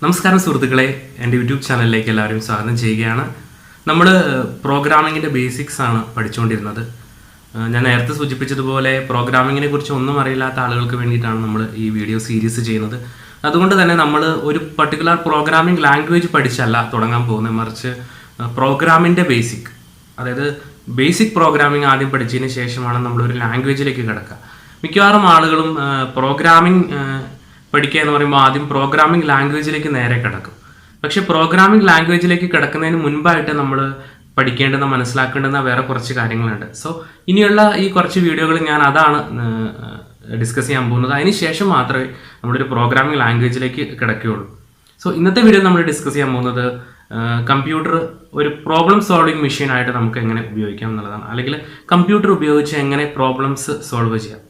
നമസ്കാരം സുഹൃത്തുക്കളെ എന്റെ യൂട്യൂബ് ചാനലിലേക്ക് എല്ലാവരും സ്വാഗതം ചെയ്യുകയാണ്. നമ്മൾ പ്രോഗ്രാമിങ്ങിന്റെ ബേസിക്സ് ആണ് പഠിച്ചുകൊണ്ടിരുന്നത്. ഞാൻ നേരത്തെ സൂചിപ്പിച്ചതുപോലെ പ്രോഗ്രാമിങ്ങിനെ കുറിച്ച് ഒന്നും അറിയില്ലാത്ത ആളുകൾക്ക് വേണ്ടിയിട്ടാണ് നമ്മൾ ഈ വീഡിയോ സീരീസ് ചെയ്യുന്നത്. അതുകൊണ്ട് തന്നെ നമ്മൾ ഒരു പർട്ടിക്കുലർ പ്രോഗ്രാമിംഗ് ലാംഗ്വേജ് പഠിച്ചല്ല തുടങ്ങാൻ പോകുന്നത്. മറിച്ച് പ്രോഗ്രാമിന്റെ ബേസിക് അതായത് ബേസിക് പ്രോഗ്രാമിംഗ് ആദ്യം പഠിച്ചതിന് ശേഷമാണ് നമ്മളൊരു ലാംഗ്വേജിലേക്ക് കിടക്കുക. മിക്കവാറും ആളുകളും പ്രോഗ്രാമിംഗ് പഠിക്കുക എന്ന് പറയുമ്പോൾ ആദ്യം പ്രോഗ്രാമിംഗ് ലാംഗ്വേജിലേക്ക് നേരെ കിടക്കും. പക്ഷെ പ്രോഗ്രാമിംഗ് ലാംഗ്വേജിലേക്ക് കിടക്കുന്നതിന് മുൻപായിട്ട് നമ്മൾ പഠിക്കേണ്ടുന്ന മനസ്സിലാക്കേണ്ടുന്ന വേറെ കുറച്ച് കാര്യങ്ങളുണ്ട്. സോ ഇനിയുള്ള ഈ കുറച്ച് വീഡിയോകൾ ഞാൻ അതാണ് ഡിസ്കസ് ചെയ്യാൻ പോകുന്നത്. അതിന് ശേഷം മാത്രമേ നമ്മളൊരു പ്രോഗ്രാമിംഗ് ലാംഗ്വേജിലേക്ക് കിടക്കുകയുള്ളൂ. സോ ഇന്നത്തെ വീഡിയോ നമ്മൾ ഡിസ്കസ് ചെയ്യാൻ പോകുന്നത് കമ്പ്യൂട്ടർ ഒരു പ്രോബ്ലം സോൾവിങ് മെഷീൻ ആയിട്ട് നമുക്ക് എങ്ങനെ ഉപയോഗിക്കാം എന്നുള്ളതാണ്. അല്ലെങ്കിൽ കമ്പ്യൂട്ടർ ഉപയോഗിച്ച് എങ്ങനെ പ്രോബ്ലംസ് സോൾവ് ചെയ്യാം.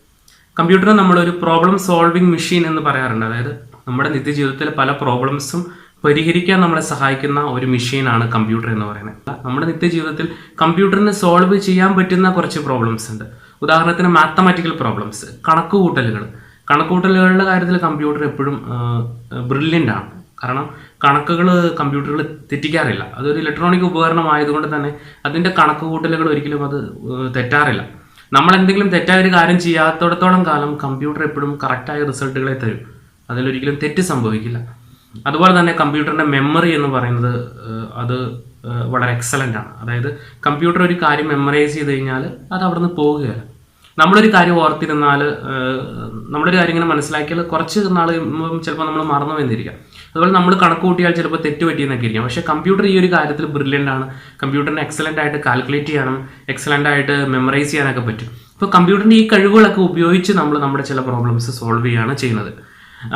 കമ്പ്യൂട്ടർ നമ്മളൊരു പ്രോബ്ലം സോൾവിങ് മെഷീൻ എന്ന് പറയാറുണ്ട്. അതായത് നമ്മുടെ നിത്യജീവിതത്തിലെ പല പ്രോബ്ലംസും പരിഹരിക്കാൻ നമ്മളെ സഹായിക്കുന്ന ഒരു മെഷീനാണ് കമ്പ്യൂട്ടർ എന്ന് പറയുന്നത്. നമ്മുടെ നിത്യജീവിതത്തിൽ കമ്പ്യൂട്ടറിന് സോൾവ് ചെയ്യാൻ പറ്റുന്ന കുറച്ച് പ്രോബ്ലംസ് ഉണ്ട്. ഉദാഹരണത്തിന് മാത്തമാറ്റിക്കൽ പ്രോബ്ലംസ് കണക്കുകൂട്ടലുകൾ. കണക്കുകൂട്ടലുകളുടെ കാര്യത്തിൽ കമ്പ്യൂട്ടർ എപ്പോഴും ബ്രില്യന്റ് ആണ്. കാരണം കണക്കുകൾ കമ്പ്യൂട്ടറുകൾ തെറ്റിക്കാറില്ല. അതൊരു ഇലക്ട്രോണിക് ഉപകരണമായതുകൊണ്ട് തന്നെ അതിന്റെ കണക്കുകൂട്ടലുകൾ ഒരിക്കലും അത് തെറ്റാറില്ല. നമ്മൾ എന്തെങ്കിലും തെറ്റായ ഒരു കാര്യം ചെയ്യാത്തടത്തോളം കാലം കമ്പ്യൂട്ടർ എപ്പോഴും കറക്റ്റായ റിസൾട്ടുകളെ തരും. അതിലൊരിക്കലും തെറ്റ് സംഭവിക്കില്ല. അതുപോലെ തന്നെ കമ്പ്യൂട്ടറിന്റെ മെമ്മറി എന്ന് പറയുന്നത് അത് വളരെ എക്സലന്റ് ആണ്. അതായത് കമ്പ്യൂട്ടർ ഒരു കാര്യം മെമ്മറൈസ് ചെയ്ത് കഴിഞ്ഞാൽ അത് അവിടെ നിന്ന് പോവുകയല്ല നമ്മളൊരു കാര്യം ഓർത്തിരുന്നാൽ നമ്മളൊരു കാര്യം ഇങ്ങനെ മനസ്സിലാക്കിയാൽ കുറച്ച് നാൾ ചിലപ്പോൾ നമ്മൾ മറന്നു വന്നിരിക്കാം അതുപോലെ നമ്മൾ കണക്ക് കൂട്ടിയാൽ ചിലപ്പോൾ തെറ്റ് പറ്റിയെന്നൊക്കെ ഇരിക്കും. പക്ഷേ കമ്പ്യൂട്ടർ ഈ ഒരു കാര്യത്തിൽ ബ്രില്യന്റ് ആണ്. കമ്പ്യൂട്ടറിന് എക്സലന്റ് ആയിട്ട് കാൽക്കുലേറ്റ് ചെയ്യാനും എക്സലന്റ് ആയിട്ട് മെമ്മറൈസ് ചെയ്യാനൊക്കെ പറ്റും. അപ്പോൾ കമ്പ്യൂട്ടറിന്റെ ഈ കഴിവുകളൊക്കെ ഉപയോഗിച്ച് നമ്മൾ നമ്മുടെ ചില പ്രോബ്ലംസ് സോൾവ് ചെയ്യുകയാണ് ചെയ്യുന്നത്.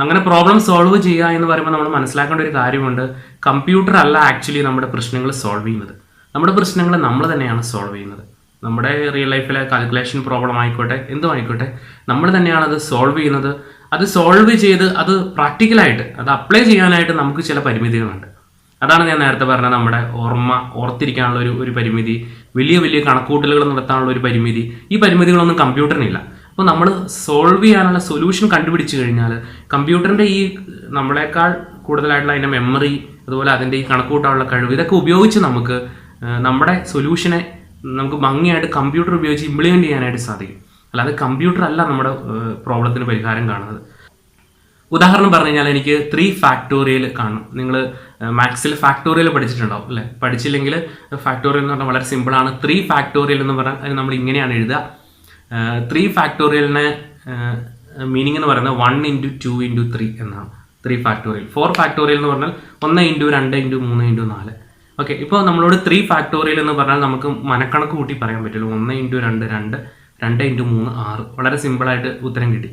അങ്ങനെ പ്രോബ്ലം സോൾവ് ചെയ്യുക എന്ന് പറയുമ്പോൾ നമ്മൾ മനസ്സിലാക്കേണ്ട ഒരു കാര്യമുണ്ട്. കമ്പ്യൂട്ടർ അല്ല ആക്ച്വലി നമ്മുടെ പ്രശ്നങ്ങൾ സോൾവ് ചെയ്യുന്നത്. നമ്മുടെ പ്രശ്നങ്ങൾ നമ്മൾ തന്നെയാണ് സോൾവ് ചെയ്യുന്നത്. നമ്മുടെ റിയൽ ലൈഫിലെ കാൽക്കുലേഷൻ പ്രോബ്ലം ആയിക്കോട്ടെ എന്തും ആയിക്കോട്ടെ നമ്മൾ തന്നെയാണ് അത് സോൾവ് ചെയ്യുന്നത്. അത് സോൾവ് ചെയ്ത് അത് പ്രാക്ടിക്കലായിട്ട് അത് അപ്ലൈ ചെയ്യാനായിട്ട് നമുക്ക് ചില പരിമിതികളുണ്ട്. അതാണ് ഞാൻ നേരത്തെ പറഞ്ഞ നമ്മുടെ ഓർമ്മ ഓർത്തിരിക്കാനുള്ള ഒരു ഒരു പരിമിതി വലിയ വലിയ കണക്കൂട്ടലുകൾ നടത്താനുള്ള ഒരു പരിമിതി. ഈ പരിമിതികളൊന്നും കമ്പ്യൂട്ടറിനില്ല. അപ്പോൾ നമ്മൾ സോൾവ് ചെയ്യാനുള്ള സൊല്യൂഷൻ കണ്ടുപിടിച്ച് കഴിഞ്ഞാൽ കമ്പ്യൂട്ടറിന്റെ ഈ നമ്മളെക്കാൾ കൂടുതലായിട്ടുള്ള അതിന്റെ മെമ്മറി അതുപോലെ അതിന്റെ ഈ കണക്കൂട്ടാനുള്ള കഴിവ് ഇതൊക്കെ ഉപയോഗിച്ച് നമുക്ക് നമ്മുടെ സൊല്യൂഷനെ നമുക്ക് ഭംഗിയായിട്ട് കമ്പ്യൂട്ടർ ഉപയോഗിച്ച് ഇംപ്ലിമെന്റ് ചെയ്യാനായിട്ട് സാധിക്കും. അല്ലാതെ കമ്പ്യൂട്ടർ അല്ല നമ്മുടെ പ്രോബ്ലത്തിന് പരിഹാരം കാണുന്നത്. ഉദാഹരണം പറഞ്ഞു കഴിഞ്ഞാൽ എനിക്ക് ത്രീ ഫാക്ടോറിയൽ കാണും. നിങ്ങൾ മാത്സിൽ ഫാക്ടോറിയൽ പഠിച്ചിട്ടുണ്ടാവും അല്ലേ? പഠിച്ചില്ലെങ്കിൽ ഫാക്ടോറിയൽ എന്ന് പറഞ്ഞാൽ വളരെ സിമ്പിളാണ് ത്രീ ഫാക്ടോറിയൽ എന്ന് പറഞ്ഞാൽ നമ്മൾ ഇങ്ങനെയാണ് എഴുതുക. ത്രീ ഫാക്ടോറിയലിനെ മീനിങ് എന്ന് പറയുന്നത് one into two into three എന്നാണ്. ത്രീ ഫാക്ടോറിയൽ ഫോർ ഫാക്ടോറിയൽ എന്ന് പറഞ്ഞാൽ ഒന്ന് ഇന്റു രണ്ട് ഇന്റു മൂന്ന് ഇന്റു നാല്. ഓക്കെ ഇപ്പോൾ നമ്മളോട് ത്രീ ഫാക്ടോറിയൽ എന്ന് പറഞ്ഞാൽ നമുക്ക് മനക്കണക്ക് കൂട്ടി പറയാൻ പറ്റുള്ളൂ ഒന്ന് ഇന്റു രണ്ട് രണ്ട് രണ്ട് ഇന്റു മൂന്ന് ആറ്. വളരെ സിമ്പിളായിട്ട് ഉത്തരം കിട്ടി.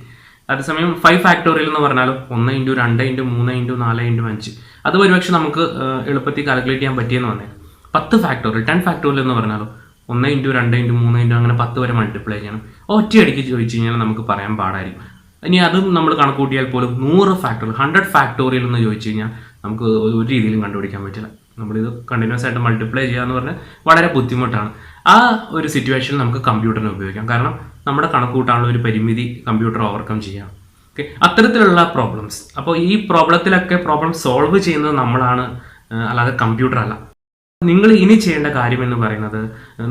അതേസമയം ഫൈവ് ഫാക്ടോറിയൽ എന്ന് പറഞ്ഞാൽ ഒന്ന് ഇന്റു രണ്ട് ഇന്റു മൂന്ന് ഇന്റു നാല് ഇന്റു അഞ്ച്. അത് ഒരുപക്ഷെ നമുക്ക് എളുപ്പത്തിൽ കാൽക്കുലേറ്റ് ചെയ്യാൻ പറ്റിയെന്ന് പറഞ്ഞാൽ പത്ത് ഫാക്ടോറിയൽ ടെൻ ഫാക്ടോറിയൽ എന്ന് പറഞ്ഞാലോ ഒന്ന് ഇന്റു രണ്ട് ഇന്റു മൂന്ന് ഇന്റു അങ്ങനെ പത്ത് വരെ മൾട്ടിപ്ലൈ ചെയ്യണം. ഒറ്റയടിക്ക് ചോദിച്ചു കഴിഞ്ഞാൽ നമുക്ക് പറയാൻ പാടായിരിക്കും. ഇനി അതും നമ്മൾ കണക്ക് കൂട്ടിയാൽ പോലും നൂറ് ഫാക്ടോറിയൽ ഹൺഡ്രഡ് ഫാക്ടോറിയൽ എന്ന് ചോദിച്ചു കഴിഞ്ഞാൽ നമുക്ക് ഒരു രീതിയിലും കണ്ടുപിടിക്കാൻ പറ്റില്ല. നമ്മളിത് കണ്ടിന്യൂസ് ആയിട്ട് മൾട്ടിപ്ലൈ ചെയ്യുക എന്ന് പറഞ്ഞാൽ വളരെ ബുദ്ധിമുട്ടാണ്. ആ ഒരു സിറ്റുവേഷനിൽ നമുക്ക് കമ്പ്യൂട്ടറിനെ ഉപയോഗിക്കാം. കാരണം നമ്മുടെ കണക്കൂട്ടാനുള്ള ഒരു പരിമിതി കമ്പ്യൂട്ടർ ഓവർകം ചെയ്യാം. ഓക്കെ അത്തരത്തിലുള്ള പ്രോബ്ലംസ് അപ്പോൾ ഈ പ്രോബ്ലത്തിലൊക്കെ പ്രോബ്ലം സോൾവ് ചെയ്യുന്നത് നമ്മളാണ് അല്ലാതെ കമ്പ്യൂട്ടർ അല്ല. നിങ്ങൾ ഇനി ചെയ്യേണ്ട കാര്യം എന്ന് പറയുന്നത്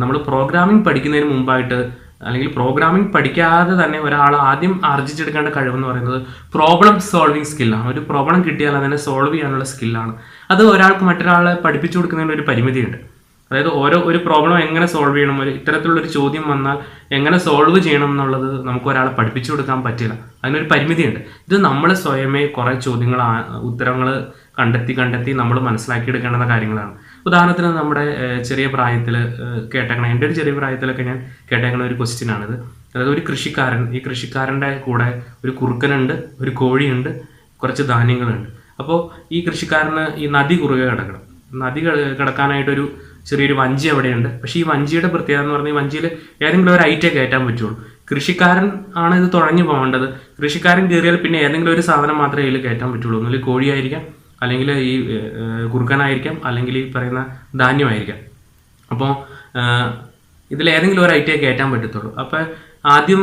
നമ്മൾ പ്രോഗ്രാമിംഗ് പഠിക്കുന്നതിന് മുമ്പായിട്ട് അല്ലെങ്കിൽ പ്രോഗ്രാമിംഗ് പഠിക്കാതെ തന്നെ ഒരാൾ ആദ്യം ആർജിച്ചെടുക്കേണ്ട കഴിവെന്ന് പറയുന്നത് പ്രോബ്ലം സോൾവിങ് സ്കില്ലാണ് ഒരു പ്രോബ്ലം കിട്ടിയാൽ അതിനെ സോൾവ് ചെയ്യാനുള്ള സ്കില്ലാണ് അത് ഒരാൾക്ക് മറ്റൊരാളെ പഠിപ്പിച്ചു കൊടുക്കുന്നതിന് ഒരു പരിമിതിയുണ്ട്. അതായത് ഓരോ ഒരു പ്രോബ്ലം എങ്ങനെ സോൾവ് ചെയ്യണം ഒരു ഇത്തരത്തിലുള്ളൊരു ചോദ്യം വന്നാൽ എങ്ങനെ സോൾവ് ചെയ്യണം എന്നുള്ളത് നമുക്ക് ഒരാളെ പഠിപ്പിച്ചു കൊടുക്കാൻ പറ്റില്ല. അതിനൊരു പരിമിതിയുണ്ട്. ഇത് നമ്മൾ സ്വയമേ കുറേ ചോദ്യങ്ങൾ ഉത്തരങ്ങൾ കണ്ടെത്തി കണ്ടെത്തി നമ്മൾ മനസ്സിലാക്കിയെടുക്കേണ്ടുന്ന കാര്യങ്ങളാണ്. ഉദാഹരണത്തിന് നമ്മുടെ ചെറിയ പ്രായത്തിൽ കേട്ടേക്കണ എന്റെ ഒരു ചെറിയ പ്രായത്തിലൊക്കെ ഞാൻ കേട്ടേക്കണ ഒരു ക്വസ്റ്റ്യൻ ആണിത്. അതായത് ഒരു കൃഷിക്കാരൻ ഈ കൃഷിക്കാരന്റെ കൂടെ ഒരു കുറുക്കനുണ്ട് ഒരു കോഴിയുണ്ട് കുറച്ച് ധാന്യങ്ങളുണ്ട്. അപ്പോൾ ഈ കൃഷിക്കാരന് ഈ നദി കുറുകെ കിടക്കണം. നദി കട- കിടക്കാനായിട്ടൊരു ചെറിയൊരു വഞ്ചി അവിടെയുണ്ട്. പക്ഷേ ഈ വഞ്ചിയുടെ പ്രത്യേകത എന്ന് പറഞ്ഞാൽ വഞ്ചിയിൽ ഏതെങ്കിലും ഒരു ഐറ്റേ കയറ്റാൻ പറ്റുള്ളൂ. കൃഷിക്കാരൻ ആണ് ഇത് തുഴഞ്ഞു പോകേണ്ടത് കൃഷിക്കാരൻ കയറിയാൽ പിന്നെ ഏതെങ്കിലും ഒരു സാധനം മാത്രമേ ഇതിൽ കയറ്റാൻ പറ്റുള്ളൂ. ഒന്നുമില്ല കോഴിയായിരിക്കാം അല്ലെങ്കിൽ ഈ കുറുക്കനായിരിക്കാം അല്ലെങ്കിൽ ഈ പറയുന്ന ധാന്യമായിരിക്കാം. അപ്പോൾ ഇതിൽ ഏതെങ്കിലും ഒരു ഐറ്റം കയറ്റാൻ പറ്റത്തുള്ളൂ. അപ്പോൾ ആദ്യം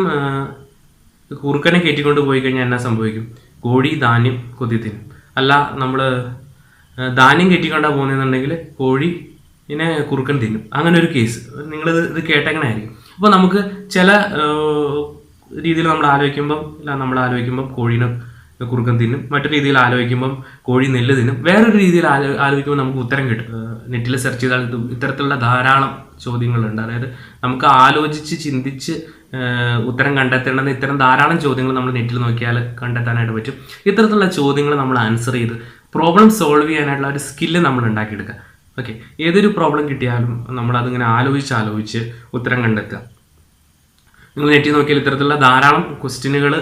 കുറുക്കനെ കയറ്റിക്കൊണ്ട് പോയി കഴിഞ്ഞാൽ എന്നാ സംഭവിക്കും? കോഴി ധാന്യം കൊതി തിന്നും. അല്ല നമ്മൾ ധാന്യം കയറ്റിക്കൊണ്ടാണ് പോകുന്നതെന്നുണ്ടെങ്കിൽ കോഴി ഇതിനെ കുറുക്കൻ തിന്നും. അങ്ങനെ ഒരു കേസ്. നിങ്ങളിത് ഇത് കേട്ടെങ്ങനെ ആയിരിക്കും അപ്പോൾ നമുക്ക് ചില രീതിയിൽ നമ്മൾ ആലോചിക്കുമ്പം അല്ല നമ്മൾ ആലോചിക്കുമ്പം കോഴീനെ കുറുക്കൻ തിന്നും. മറ്റു രീതിയിൽ ആലോചിക്കുമ്പം കോഴി നെല്ല് തിന്നും. വേറൊരു രീതിയിൽ ആലോ ആലോചിക്കുമ്പോൾ നമുക്ക് ഉത്തരം കിട്ടും. നെറ്റിൽ സെർച്ച് ചെയ്താൽ ഇത് ഇത്തരത്തിലുള്ള ധാരാളം ചോദ്യങ്ങളുണ്ട്. അതായത് നമുക്ക് ആലോചിച്ച് ചിന്തിച്ച് ഉത്തരം കണ്ടെത്തേണ്ടുന്ന ഇത്തരം ധാരാളം ചോദ്യങ്ങൾ നമ്മൾ നെറ്റിൽ നോക്കിയാൽ കണ്ടെത്താനായിട്ട് പറ്റും. ഇത്തരത്തിലുള്ള ചോദ്യങ്ങൾ നമ്മൾ ആൻസർ ചെയ്ത് പ്രോബ്ലം സോൾവ് ചെയ്യാനായിട്ടുള്ള ഒരു സ്കില്ല് നമ്മൾ ഉണ്ടാക്കിയെടുക്കുക. ഓക്കെ ഏതൊരു പ്രോബ്ലം കിട്ടിയാലും നമ്മൾ അതിങ്ങനെ ആലോചിച്ച് ആലോചിച്ച് ഉത്തരം കണ്ടെത്തുക. നിങ്ങൾ നെറ്റി നോക്കിയാൽ ഇത്തരത്തിലുള്ള ധാരാളം ക്വസ്റ്റ്യനുകൾ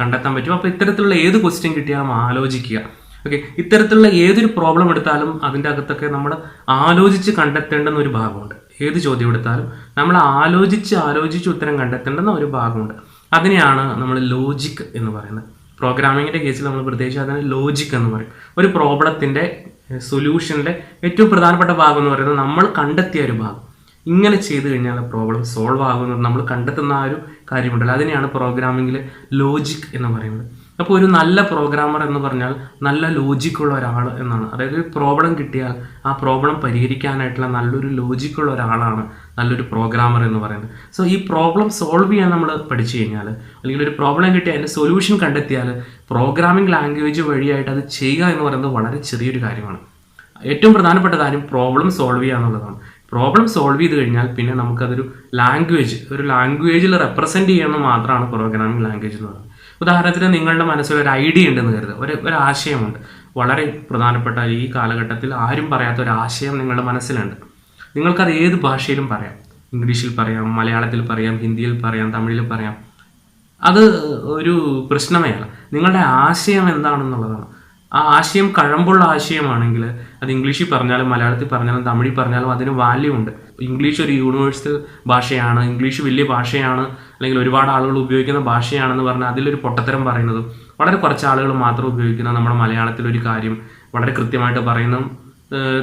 കണ്ടെത്താൻ പറ്റും. അപ്പോൾ ഇത്തരത്തിലുള്ള ഏത് ക്വസ്റ്റ്യൻ കിട്ടിയാലും ആലോചിക്കുക. ഓക്കെ? ഇത്തരത്തിലുള്ള ഏതൊരു പ്രോബ്ലം എടുത്താലും അതിന്റെ അകത്തൊക്കെ നമ്മൾ ആലോചിച്ച് കണ്ടെത്തേണ്ടുന്ന ഒരു ഭാഗമുണ്ട്. ഏത് ചോദ്യം എടുത്താലും നമ്മൾ ആലോചിച്ച് ആലോചിച്ച് ഉത്തരം കണ്ടെത്തേണ്ടുന്ന ഒരു ഭാഗമുണ്ട്. അതിനെയാണ് നമ്മൾ ലോജിക് എന്ന് പറയുന്നത്. പ്രോഗ്രാമിങ്ങിന്റെ കേസിൽ നമ്മൾ പ്രത്യേകിച്ച് അതിന് ലോജിക് എന്ന് പറയും. ഒരു പ്രോബ്ലത്തിന്റെ സൊല്യൂഷന്റെ ഏറ്റവും പ്രധാനപ്പെട്ട ഭാഗം എന്ന് പറയുന്നത് നമ്മൾ കണ്ടെത്തിയ ഒരു ഭാഗം. ഇങ്ങനെ ചെയ്തു കഴിഞ്ഞാൽ പ്രോബ്ലം സോൾവ് ആകുന്നത് നമ്മൾ കണ്ടെത്തുന്ന ആ ഒരു കാര്യമുണ്ടല്ലോ. അതിനെയാണ് പ്രോഗ്രാമിങ്ങിൽ ലോജിക് എന്ന് പറയുന്നത്. അപ്പോൾ ഒരു നല്ല പ്രോഗ്രാമർ എന്ന് പറഞ്ഞാൽ നല്ല ലോജിക്കുള്ള ഒരാൾ എന്നാണ്. അതായത് ഒരു പ്രോബ്ലം കിട്ടിയാൽ ആ പ്രോബ്ലം പരിഹരിക്കാനായിട്ടുള്ള നല്ലൊരു ലോജിക്കുള്ള ഒരാളാണ് നല്ലൊരു പ്രോഗ്രാമർ എന്ന് പറയുന്നത്. സോ ഈ പ്രോബ്ലം സോൾവ് ചെയ്യാൻ നമ്മൾ പഠിച്ചു കഴിഞ്ഞാൽ അല്ലെങ്കിൽ ഒരു പ്രോബ്ലം കിട്ടി അതിന്റെ സൊല്യൂഷൻ കണ്ടെത്തിയാൽ പ്രോഗ്രാമിംഗ് ലാംഗ്വേജ് വഴിയായിട്ട് അത് ചെയ്യുക എന്ന് പറയുന്നത് വളരെ ചെറിയൊരു കാര്യമാണ്. ഏറ്റവും പ്രധാനപ്പെട്ട കാര്യം പ്രോബ്ലം സോൾവ് ചെയ്യുക എന്നുള്ളതാണ്. പ്രോബ്ലം സോൾവ് ചെയ്ത് കഴിഞ്ഞാൽ പിന്നെ നമുക്കതൊരു ലാംഗ്വേജ് ഒരു ലാംഗ്വേജിൽ റെപ്രസെന്റ് ചെയ്യണം മാത്രമാണ് പ്രോഗ്രാമിംഗ് ലാംഗ്വേജ് എന്ന് പറയുന്നത്. ഉദാഹരണത്തിന് നിങ്ങളുടെ മനസ്സിൽ ഒരു ഐഡിയ ഉണ്ടെന്ന് കരുതുക. ഒരു ഒരു ആശയമുണ്ട്. വളരെ പ്രധാനപ്പെട്ട ഈ കാലഘട്ടത്തിൽ ആരും പറയാത്ത ഒരു ആശയം നിങ്ങളുടെ മനസ്സിലുണ്ട്. നിങ്ങൾക്കത് ഏത് ഭാഷയിലും പറയാം. ഇംഗ്ലീഷിൽ പറയാം മലയാളത്തിൽ പറയാം ഹിന്ദിയിൽ പറയാം തമിഴിൽ പറയാം. അത് ഒരു പ്രശ്നമേ അല്ല നിങ്ങളുടെ ആശയം എന്താണെന്നുള്ളതാണ്. ആ ആശയം കഴമ്പുള്ള ആശയമാണെങ്കിൽ അത് ഇംഗ്ലീഷിൽ പറഞ്ഞാലും മലയാളത്തിൽ പറഞ്ഞാലും തമിഴിൽ പറഞ്ഞാലും അതിന് വാല്യൂ ഉണ്ട്. ഇംഗ്ലീഷ് ഒരു യൂണിവേഴ്സൽ ഭാഷയാണ്. ഇംഗ്ലീഷ് വലിയ ഭാഷയാണ്. അല്ലെങ്കിൽ ഒരുപാട് ആളുകൾ ഉപയോഗിക്കുന്ന ഭാഷയാണെന്ന് പറഞ്ഞാൽ അതിലൊരു പൊട്ടത്തരം പറയുന്നതും വളരെ കുറച്ച് ആളുകൾ മാത്രം ഉപയോഗിക്കുന്ന നമ്മുടെ മലയാളത്തിൽ ഒരു കാര്യം വളരെ കൃത്യമായിട്ട് പറയുന്നതും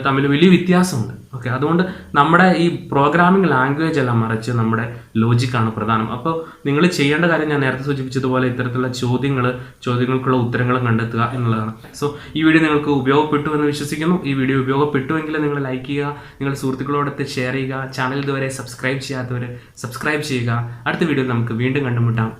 തമ്മിൽ വലിയ വ്യത്യാസമുണ്ട്. ഓക്കെ അതുകൊണ്ട് നമ്മുടെ ഈ പ്രോഗ്രാമിംഗ് ലാംഗ്വേജ് എല്ലാം മറിച്ച് നമ്മുടെ ലോജിക്കാണ് പ്രധാനം. അപ്പോൾ നിങ്ങൾ ചെയ്യേണ്ട കാര്യം ഞാൻ നേരത്തെ സൂചിപ്പിച്ചതുപോലെ ഇത്തരത്തിലുള്ള ചോദ്യങ്ങൾ ചോദ്യങ്ങൾക്കുള്ള ഉത്തരങ്ങൾ കണ്ടെത്തുക എന്നുള്ളതാണ്. സോ ഈ വീഡിയോ നിങ്ങൾക്ക് ഉപയോഗപ്പെട്ടു എന്ന് വിശ്വസിക്കുന്നു. ഈ വീഡിയോ ഉപയോഗപ്പെട്ടുവെങ്കിൽ നിങ്ങൾ ലൈക്ക് ചെയ്യുക നിങ്ങൾ സുഹൃത്തുക്കളോടൊത്ത് ഷെയർ ചെയ്യുക ചാനൽ ഇതുവരെ സബ്സ്ക്രൈബ് ചെയ്യാത്തവർ സബ്സ്ക്രൈബ് ചെയ്യുക. അടുത്ത വീഡിയോയിൽ നമുക്ക് വീണ്ടും കണ്ടുമുട്ടാം.